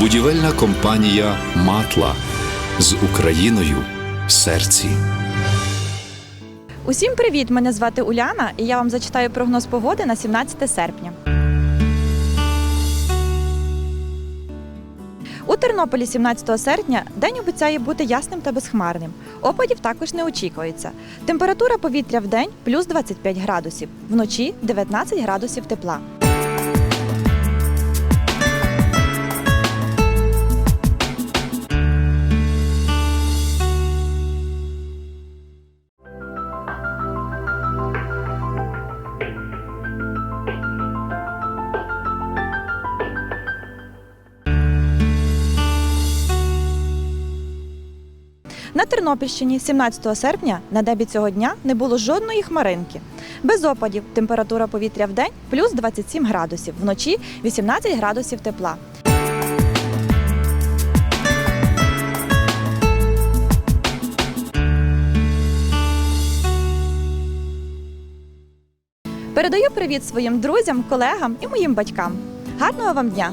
Будівельна компанія Матла з Україною в серці. Усім привіт! Мене звати Уляна, і я вам зачитаю прогноз погоди на 17 серпня. У Тернополі 17 серпня день обіцяє бути ясним та безхмарним. Опадів також не очікується. Температура повітря в день плюс 25 градусів, вночі 19 градусів тепла. На Тернопільщині 17 серпня на небі цього дня не було жодної хмаринки. Без опадів температура повітря в день плюс 27 градусів, вночі 18 градусів тепла. Передаю привіт своїм друзям, колегам і моїм батькам. Гарного вам дня!